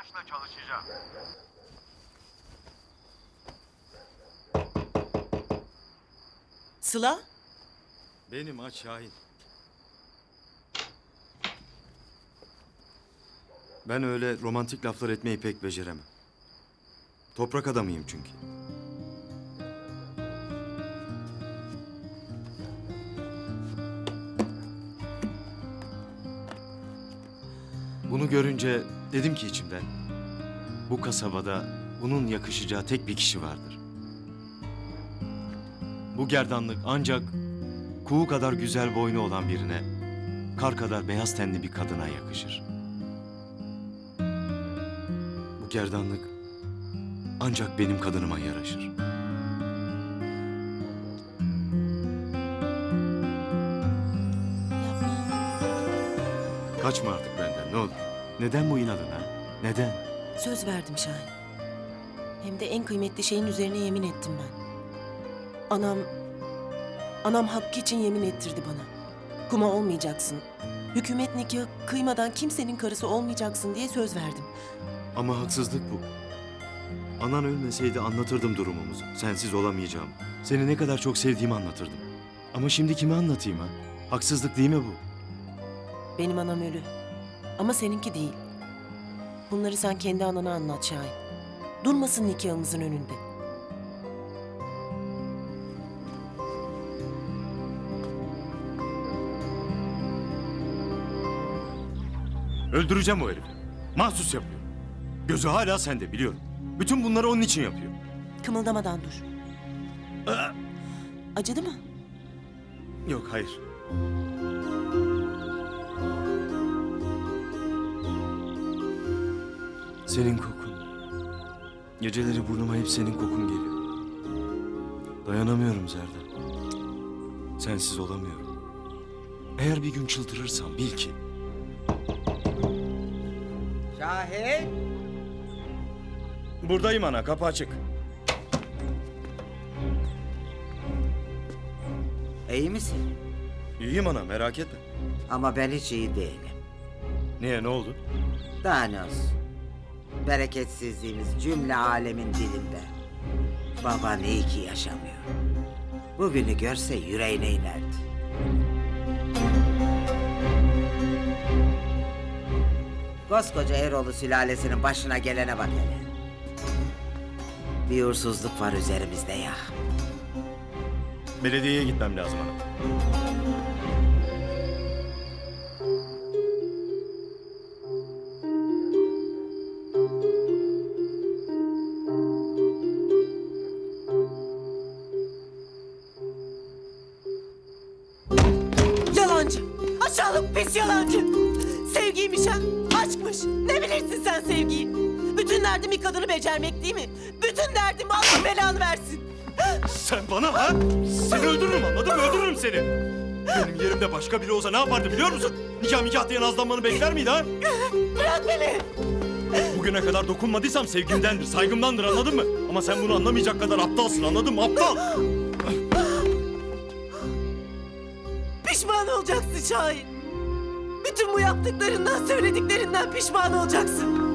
maaşla çalışacağım. Sıla? Benim aç Şahin. Ben öyle romantik laflar etmeyi pek beceremem. Toprak adamıyım çünkü. Bunu görünce dedim ki içimden, bu kasabada bunun yakışacağı tek bir kişi vardır. Bu gerdanlık ancak kuğu kadar güzel boynu olan birine, kar kadar beyaz tenli bir kadına yakışır. Bu gerdanlık ancak benim kadınıma yaraşır. Kaçma artık benden ne olur. Neden bu inadın ha? Neden? Söz verdim Şahin. Hem de en kıymetli şeyin üzerine yemin ettim ben. Anam... Anam hakkı için yemin ettirdi bana. Kuma olmayacaksın. Hükümet nikahı kıymadan kimsenin karısı olmayacaksın diye söz verdim. Ama haksızlık bu. Anan ölmeseydi anlatırdım durumumuzu. Sensiz olamayacağım. Seni ne kadar çok sevdiğimi anlatırdım. Ama şimdi kime anlatayım ha? Haksızlık değil mi bu? Benim anam ölü. Ama seninki değil. Bunları sen kendi anana anlat Şahin. Durmasın nikahımızın önünde. Öldüreceğim o herifi. Mahsus yapıyor. Gözü hala sende biliyorum. Bütün bunları onun için yapıyor. Kımıldamadan dur. Acıdı mı? Yok hayır. Senin kokun. Geceleri burnuma hep senin kokun geliyor. Dayanamıyorum Zerdan. Sensiz olamıyorum. Eğer bir gün çıldırırsam bil ki Şahin. Buradayım ana, kapı açık. İyi misin? İyiyim ana, merak etme. Ama ben hiç iyi değilim. Niye, ne oldu? Daha ne olsun? Bereketsizliğimiz cümle alemin dilinde. Baban iyi ki yaşamıyor. Bugünü görse yüreğine inerdi. Koskoca Eroğlu sülalesinin başına gelene bak hele. Bir uğursuzluk var üzerimizde ya. Belediyeye gitmem lazım ana. Yalancı! Aşağılık pis yalancı! Sevgiymiş ha, aşkmış. Ne bilirsin sen sevgiyi? Bütün derdim bir kadını becermek değil mi? Bütün derdim Allah belanı versin. Sen bana ha? Seni öldürürüm anladın mı? Öldürürüm seni. Benim yerimde başka biri olsa ne yapardı biliyor musun? Nikah nikah diye nazlanmanı bekler miydi ha? Bırak beni! Bugüne kadar dokunmadıysam sevgimdendir, saygımdandır anladın mı? Ama sen bunu anlamayacak kadar aptalsın anladın mı? Aptal! Olacaksın Şahin. Bütün bu yaptıklarından, söylediklerinden pişman olacaksın.